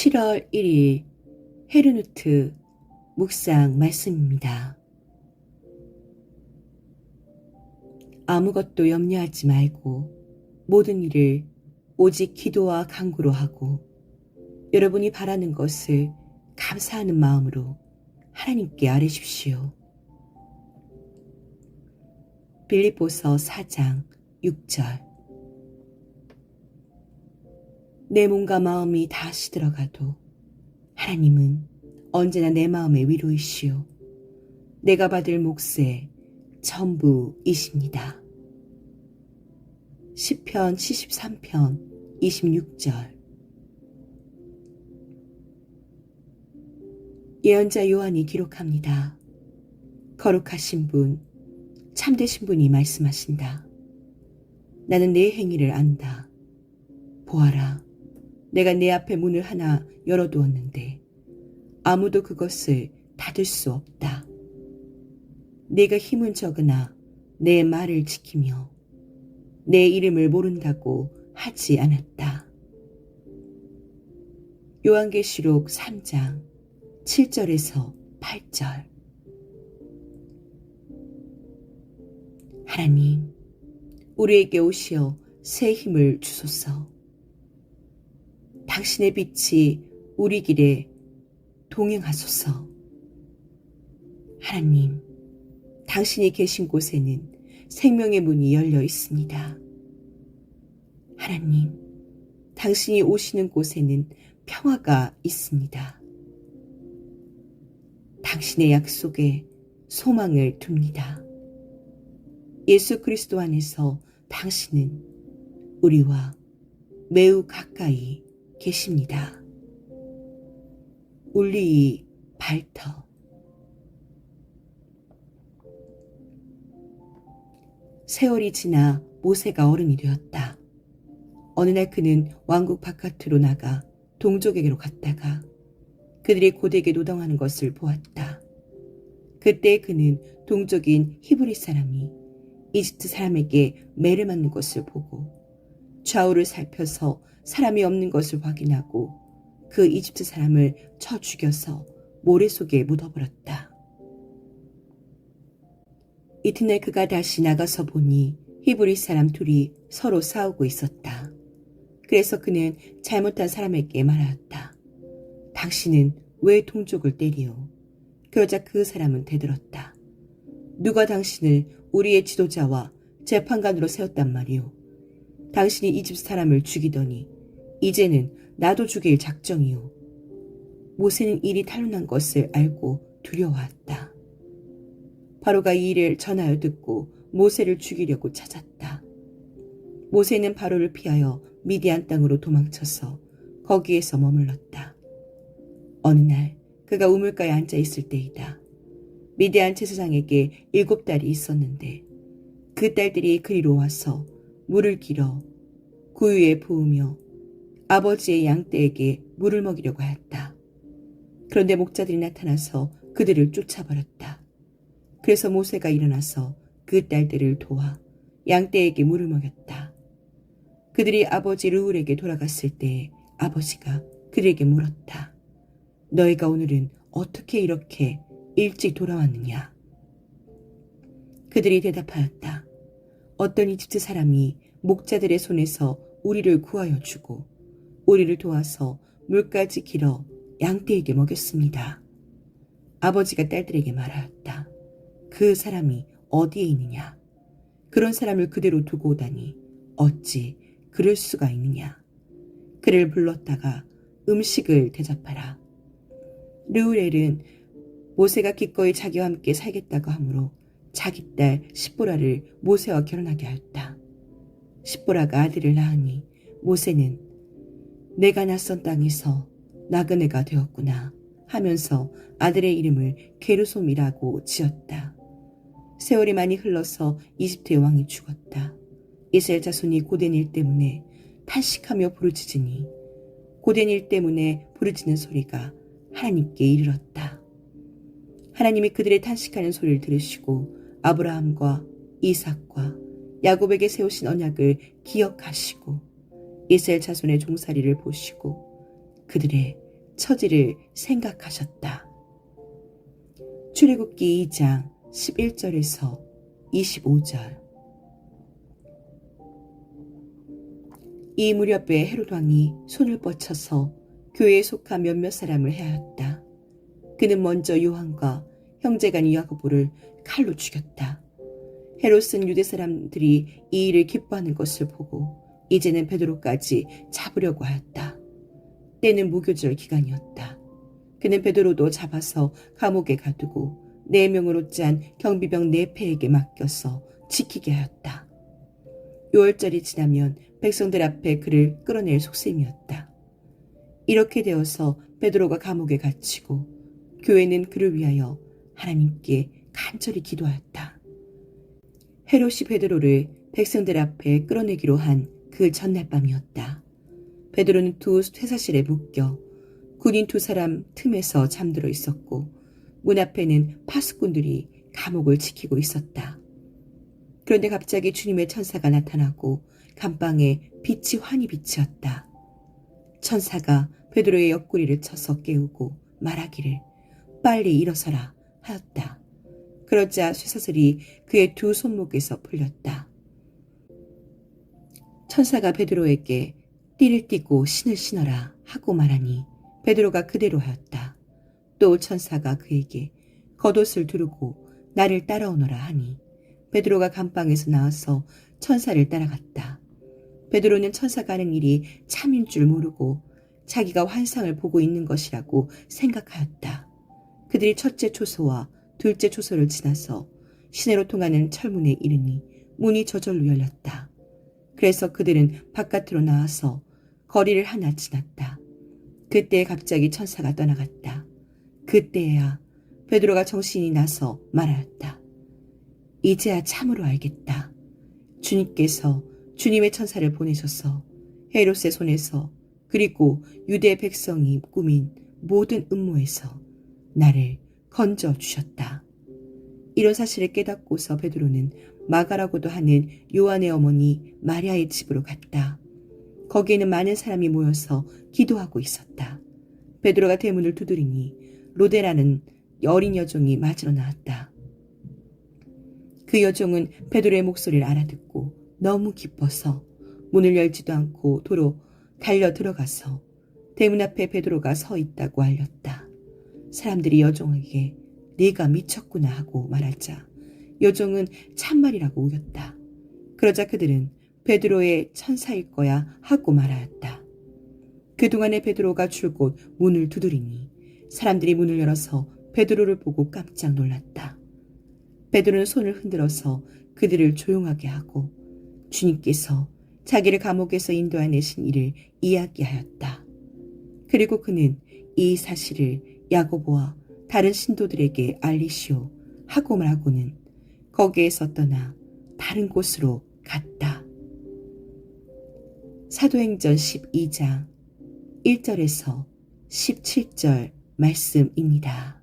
7월 1일 헤르누트 묵상 말씀입니다. 아무것도 염려하지 말고 모든 일을 오직 기도와 간구로 하고 여러분이 바라는 것을 감사하는 마음으로 하나님께 아뢰십시오. 빌립보서 4장 6절 내 몸과 마음이 다 시들어가도 하나님은 언제나 내 마음의 위로이시오. 내가 받을 몫의 전부이십니다. 10편 73편 26절 예언자 요한이 기록합니다. 거룩하신 분, 참되신 분이 말씀하신다. 나는 내 행위를 안다. 보아라. 내가 내 앞에 문을 하나 열어두었는데 아무도 그것을 닫을 수 없다. 내가 힘은 적으나 내 말을 지키며 내 이름을 모른다고 하지 않았다. 요한계시록 3장 7절에서 8절 하나님, 우리에게 오시어 새 힘을 주소서. 당신의 빛이 우리 길에 동행하소서. 하나님, 당신이 계신 곳에는 생명의 문이 열려 있습니다. 하나님, 당신이 오시는 곳에는 평화가 있습니다. 당신의 약속에 소망을 둡니다. 예수 그리스도 안에서 당신은 우리와 매우 가까이 계십니다. 울리이 발터 세월이 지나 모세가 어른이 되었다. 어느 날 그는 왕국 바깥으로 나가 동족에게로 갔다가 그들이 고되게 노동하는 것을 보았다. 그때 그는 동족인 히브리 사람이 이집트 사람에게 매를 맞는 것을 보고 좌우를 살펴서 사람이 없는 것을 확인하고 그 이집트 사람을 쳐 죽여서 모래 속에 묻어버렸다. 이튿날 그가 다시 나가서 보니 히브리 사람 둘이 서로 싸우고 있었다. 그래서 그는 잘못한 사람에게 말하였다. 당신은 왜 동족을 때리오? 그러자 그 사람은 대들었다. 누가 당신을 우리의 지도자와 재판관으로 세웠단 말이오. 당신이 이집 사람을 죽이더니 이제는 나도 죽일 작정이오. 모세는 일이 탄로난 것을 알고 두려워했다. 바로가 이 일을 전하여 듣고 모세를 죽이려고 찾았다. 모세는 바로를 피하여 미디안 땅으로 도망쳐서 거기에서 머물렀다. 어느 날 그가 우물가에 앉아 있을 때이다. 미디안 제사장에게 일곱 딸이 있었는데 그 딸들이 그리로 와서 물을 길어 구유에 부으며 아버지의 양떼에게 물을 먹이려고 하였다. 그런데 목자들이 나타나서 그들을 쫓아버렸다. 그래서 모세가 일어나서 그 딸들을 도와 양떼에게 물을 먹였다. 그들이 아버지 르울에게 돌아갔을 때 아버지가 그들에게 물었다. 너희가 오늘은 어떻게 이렇게 일찍 돌아왔느냐? 그들이 대답하였다. 어떤 이집트 사람이 목자들의 손에서 우리를 구하여 주고 우리를 도와서 물까지 길어 양떼에게 먹였습니다. 아버지가 딸들에게 말하였다. 그 사람이 어디에 있느냐? 그런 사람을 그대로 두고 오다니 어찌 그럴 수가 있느냐? 그를 불렀다가 음식을 대접하라. 르우렐은 모세가 기꺼이 자기와 함께 살겠다고 하므로 자기 딸 십보라를 모세와 결혼하게 하였다. 십보라가 아들을 낳으니 모세는 내가 낯선 땅에서 나그네가 되었구나 하면서 아들의 이름을 게르솜이라고 지었다. 세월이 많이 흘러서 이집트의 왕이 죽었다. 이스라엘 자손이 고된 일 때문에 탄식하며 부르짖으니 고된 일 때문에 부르짖는 소리가 하나님께 이르렀다. 하나님이 그들의 탄식하는 소리를 들으시고 아브라함과 이삭과 야곱에게 세우신 언약을 기억하시고 이스라엘 자손의 종살이를 보시고 그들의 처지를 생각하셨다. 출애굽기 2장 11절에서 25절 이 무렵에 헤롯 왕이 손을 뻗쳐서 교회에 속한 몇몇 사람을 해하였다. 그는 먼저 요한과 형제간 야고보를 칼로 죽였다. 헤롯은 유대 사람들이 이 일을 기뻐하는 것을 보고 이제는 베드로까지 잡으려고 하였다. 때는 무교절 기간이었다. 그는 베드로도 잡아서 감옥에 가두고 네 명으로 짠 경비병 네 패에게 맡겨서 지키게 하였다. 6월절이 지나면 백성들 앞에 그를 끌어낼 속셈이었다. 이렇게 되어서 베드로가 감옥에 갇히고 교회는 그를 위하여 하나님께 간절히 기도하였다. 헤롯이 베드로를 백성들 앞에 끌어내기로 한 그 전날 밤이었다. 베드로는 두 쇠사실에 묶여 군인 두 사람 틈에서 잠들어 있었고 문 앞에는 파수꾼들이 감옥을 지키고 있었다. 그런데 갑자기 주님의 천사가 나타나고 감방에 빛이 환히 비치었다. 천사가 베드로의 옆구리를 쳐서 깨우고 말하기를 빨리 일어서라 하였다. 그러자 쇠사슬이 그의 두 손목에서 풀렸다. 천사가 베드로에게 띠를 띠고 신을 신어라 하고 말하니 베드로가 그대로 하였다. 또 천사가 그에게 겉옷을 두르고 나를 따라오너라 하니 베드로가 감방에서 나와서 천사를 따라갔다. 베드로는 천사가 하는 일이 참인 줄 모르고 자기가 환상을 보고 있는 것이라고 생각하였다. 그들이 첫째 초소와 둘째 초소를 지나서 시내로 통하는 철문에 이르니 문이 저절로 열렸다. 그래서 그들은 바깥으로 나와서 거리를 하나 지났다. 그때 갑자기 천사가 떠나갔다. 그때야 베드로가 정신이 나서 말하였다. 이제야 참으로 알겠다. 주님께서 주님의 천사를 보내셔서 헤롯의 손에서 그리고 유대 백성이 꾸민 모든 음모에서 나를 건져 주셨다. 이런 사실을 깨닫고서 베드로는 마가라고도 하는 요한의 어머니 마리아의 집으로 갔다. 거기에는 많은 사람이 모여서 기도하고 있었다. 베드로가 대문을 두드리니 로데라는 어린 여종이 맞으러 나왔다. 그 여종은 베드로의 목소리를 알아듣고 너무 기뻐서 문을 열지도 않고 도로 달려 들어가서 대문 앞에 베드로가 서 있다고 알렸다. 사람들이 여종에게 네가 미쳤구나 하고 말하자 여종은 참말이라고 우겼다. 그러자 그들은 베드로의 천사일 거야 하고 말하였다. 그동안에 베드로가 줄곧 문을 두드리니 사람들이 문을 열어서 베드로를 보고 깜짝 놀랐다. 베드로는 손을 흔들어서 그들을 조용하게 하고 주님께서 자기를 감옥에서 인도해내신 일을 이야기하였다. 그리고 그는 이 사실을 야고보와 다른 신도들에게 알리시오 하고 말하고는 거기에서 떠나 다른 곳으로 갔다. 사도행전 12장 1절에서 17절 말씀입니다.